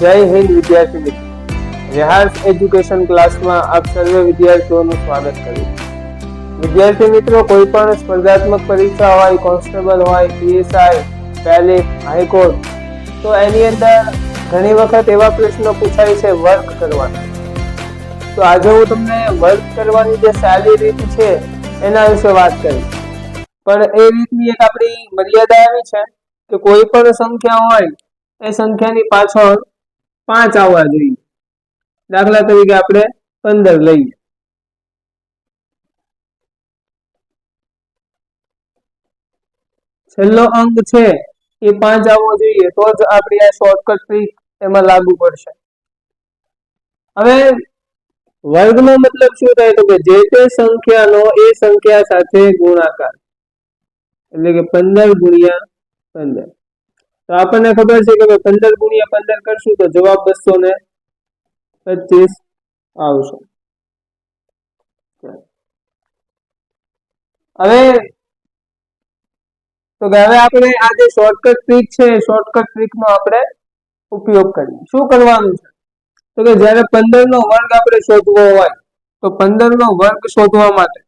જય હિન્દ, વિદ્યાર્થી મિત્રો. રેહાન્સ એજ્યુકેશન ક્લાસમાં આપ સર્વે વિદ્યાર્થીઓનું સ્વાગત કરું વિદ્યાર્થી મિત્રો કોઈ પણ સ્પર્ધાત્મક પરીક્ષા હોય, કોન્સ્ટેબલ હોય, પીએસઆઈ પેલિક હાઈકોર્ટ, તો એની અંદર ઘણી વખત એવા પ્રશ્નો પૂછાય છે વર્ક કરવાના. તો આજે હું તમને વર્ક કરવાની જે સારી રીત છે, એના વિશે વાત કરીશ. પણ એ રીતની એક આપણી મર્યાદા એવી છે કે કોઈ પણ સંખ્યા હોય, એ સંખ્યાની પાછળ પાંચ આવવા જોઈએ. દાખલા તરીકે આપણે પંદર લઈએ. છેલ્લો અંક છે, એ પાંચ આવવો જોઈએ, તો જ આપણી આ શોર્ટકટ ટ્રીક એમાં લાગુ પડશે. હવે વર્ગનો મતલબ શું થાય? તો કે જે તે સંખ્યાનો એ સંખ્યા સાથે ગુણાકાર. એટલે કે પંદર ગુણ્યા પંદર. તો આપણને ખબર છે કે પંદર ગુણ્યા પંદર કરશું તો જવાબ બસો ને પચીસ આવશે. હવે તો હવે આપણે આ જે શોર્ટકટ ટ્રીક છે શોર્ટકટ ટ્રીક નો આપણે ઉપયોગ કરીએ. શું કરવાનું છે? તો કે જ્યારે પંદર નો વર્ગ આપણે શોધવો હોય, તો પંદર નો વર્ગ શોધવા માટે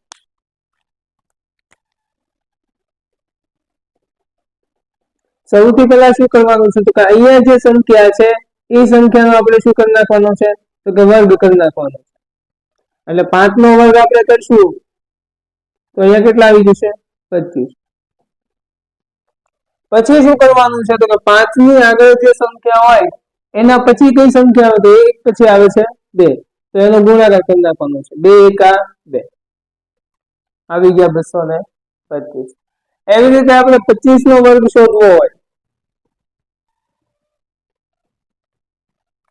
સૌથી પહેલા શું કરવાનું છે? તો કે અહીંયા જે સંખ્યા છે, એ સંખ્યાનો આપણે શું કરી નાખવાનો છે? તો કે વર્ગ કરી નાખવાનો છે. એટલે પાંચ નો વર્ગ આપણે કરશું. તો અહીંયા કેટલા આવી જશે? પચીસ. પછી શું કરવાનું છે? તો કે પાંચની આગળ જે સંખ્યા હોય, એના પછી કઈ સંખ્યા આવે તો એક પછી આવે છે બે. તો એનો ગુણાકાર કરી નાખવાનો છે. બે એકા બે. આવી ગયા બસો ને પચીસ. એવી રીતે આપણે પચીસ નો વર્ગ શોધવો હોય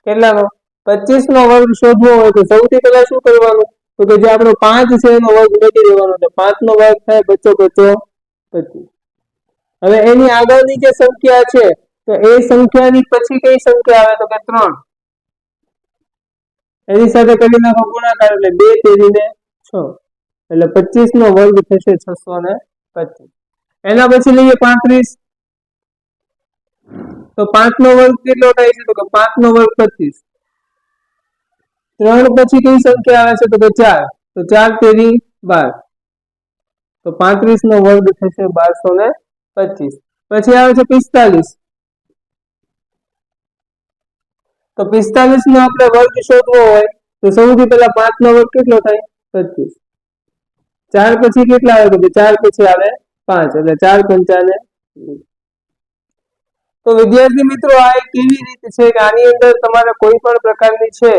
કેટલાનો પચીસ નો વર્ગ શોધવો હોય તો સૌથી પહેલા શું કરવાનું? તો કે જે આપણો પાંચ છે એનો વર્ગ મેળવી દેવાનો છે. પાંચ નો વર્ગ થાય બચ્ચો બચ્ચો પચીસ. હવે એની આગળની જે સંખ્યા છે, તો એ સંખ્યાની પછી કઈ સંખ્યા આવે? તો કે ત્રણ. એની સાથે કરી નાખો ગુણાકાર એટલે બે તેરીને છ. એટલે પચીસ નો વર્ગ થશે છસો ને પચીસ. એના પછી લઈએ પાંત્રીસ. તો પાંચ નો વર્ગ કેટલો થાય છે? તો કે પાંચ નો વર્ગ પચીસ. ત્રણ પછી કઈ સંખ્યા આવે છે? તો કે ચાર. તો ચાર તેરી બાર. તો પાંત્રીસ નો વર્ગ થશે બારસો ને પચીસ. પછી આવે છે પિસ્તાલીસ. તો પિસ્તાલીસ નો આપણે વર્ગ શોધવો હોય, તો સૌથી પહેલા પાંચ નો વર્ગ કેટલો થાય? પચીસ. ચાર પછી કેટલા આવે? તો ચાર પછી આવે પાંચ. એટલે ચાર પંચાને. તો વિદ્યાર્થી મિત્રો, આ એક એવી રીત છે કે આની અંદર તમારે કોઈ પણ પ્રકારની છે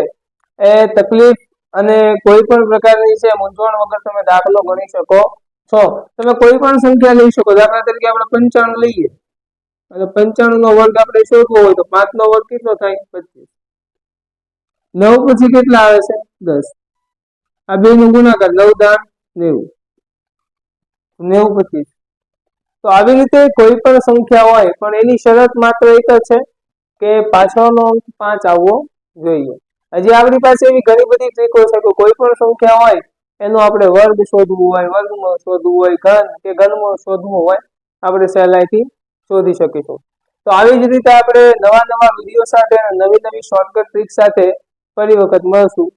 એ તકલીફ અને કોઈ પણ પ્રકારની છે મૂંઝવણ વગર તમે દાખલો ગણી શકો છો. તમે કોઈ પણ સંખ્યા લઈ શકો. દાખલા તરીકે આપણે પંચાણું લઈએ. અને પંચાણું નો વર્ગ આપણે શોધવો હોય તો પાંચ નો વર્ગ કેટલો થાય? પચીસ. નવ પછી કેટલા આવે છે? દસ. આ બે નો ગુણાકાર નવ દાન નેવું. નેવું પચીસ. તો આવી રીતે કોઈ પણ સંખ્યા હોય, પણ એની શરત માત્ર એક જ છે કે પાછળનો અંક પાંચ આવવો જોઈએ. હજી આપણી પાસે એવી ઘણી બધી ટ્રીકો છે કે કોઈ પણ સંખ્યા હોય, એનો આપણે વર્ગ શોધવું હોય, વર્ગમાં શોધવું હોય, ઘન કે ઘનમાં શોધવું હોય, આપણે સહેલાઈથી શોધી શકીશું. તો આવી જ રીતે આપણે નવા નવા વીડિયો સાથે નવી નવી શોર્ટકટ ટ્રીક સાથે ફરી વખત મળશું.